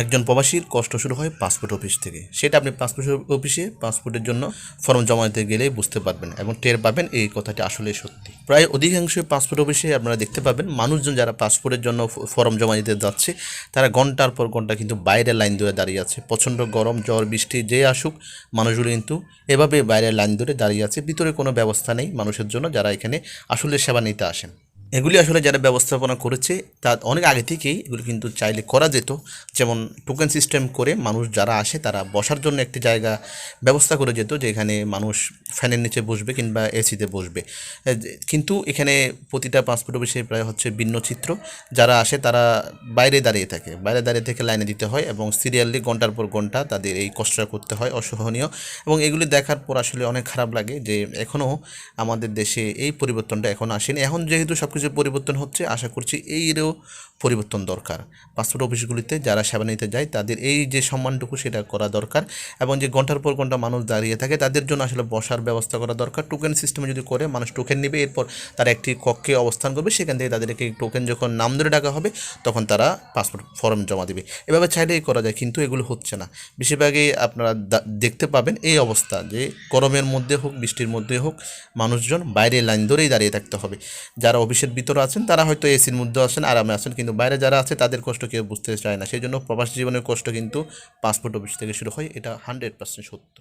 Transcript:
একজন প্রবাসীর কষ্ট শুরু হয় পাসপোর্ট অফিস থেকে। সেটা আপনি পাসপোর্ট অফিসে পাসপোর্টের জন্য ফর্ম জমা দিতে গেলেই বুঝতে পারবেন এবং টের পাবেন এই কথাটি আসলে সত্যি। প্রায় অধিকাংশ পাসপোর্ট অফিসে আপনারা দেখতে পাবেন মানুষজন যারা পাসপোর্টের জন্য ফর্ম জমা দিতে যাচ্ছে, তারা ঘণ্টার পর ঘণ্টা কিন্তু বাইরে লাইন ধরে দাঁড়িয়ে আছে। প্রচণ্ড গরম, জ্বর, বৃষ্টি যে আসুক, মানুষগুলো কিন্তু এভাবে বাইরে লাইন ধরে দাঁড়িয়ে আছে। ভিতরে কোনো ব্যবস্থা নেই মানুষের জন্য যারা এখানে আসলে সেবা নিতে আসেন। এগুলি আসলে যারা ব্যবস্থাপনা করেছে, তা অনেক আগে থেকেই এগুলি কিন্তু চাইলে করা যেত। যেমন টোকেন সিস্টেম করে মানুষ যারা আসে, তারা বসার জন্য একটি জায়গা ব্যবস্থা করে যেত, যেখানে মানুষ ফ্যানের নিচে বসবে কিংবা এসিতে বসবে। কিন্তু এখানে প্রতিটা পাসপোর্ট অফিসে প্রায় হচ্ছে ভিন্ন চিত্র। যারা আসে, তারা বাইরে দাঁড়িয়ে থাকে। বাইরে দাঁড়িয়ে থেকে লাইনে দিতে হয় এবং সিরিয়ালি ঘণ্টার পর ঘণ্টা তাদের এই কষ্টটা করতে হয়, অসহনীয়। এবং এগুলি দেখার পর আসলে অনেক খারাপ লাগে যে, এখনও আমাদের দেশে এই পরিবর্তনটা এখন আসেনি। এখন যেহেতু সব কিছু পরিবর্তন হচ্ছে, আশা করছি এইরও পরিবর্তন দরকার। পাসপোর্ট অফিসগুলিতে যারা সেবা নিতে যায়, তাদের এই যে সম্মানটুকু সেটা করা দরকার এবং যে ঘণ্টার পর ঘণ্টা মানুষ দাঁড়িয়ে থাকে, তাদের জন্য আসলে বসার ব্যবস্থা করা দরকার। টোকেন সিস্টেমে যদি করে, মানুষ টোকেন নেবে, এরপর তারা একটি কক্ষে অবস্থান করবে, সেখান থেকে তাদেরকে টোকেন যখন নাম ধরে ডাকা হবে, তখন তারা পাসপোর্ট ফর্ম জমা দেবে। এভাবে চাইলেই করা যায়, কিন্তু এগুলো হচ্ছে না। বেশিরভাগই আপনারা দেখতে পাবেন এই অবস্থা যে গরমের মধ্যে হোক, বৃষ্টির মধ্যে হোক, মানুষজন বাইরে লাইন ধরেই দাঁড়িয়ে থাকতে হবে। যারা অফিসের ভিতরে আছেন, তারা হয়তো এসির মধ্যে আছেন, আরামে আছেন, কিন্তু বাইরে যারা আছে, তাদের কষ্ট কেউ বুঝতে চায় না। সেই জন্য প্রবাসী জীবনের কষ্ট কিন্তু পাসপোর্ট অফিস থেকে শুরু হয়, এটা হান্ড্রেড পার্সেন্ট সত্য।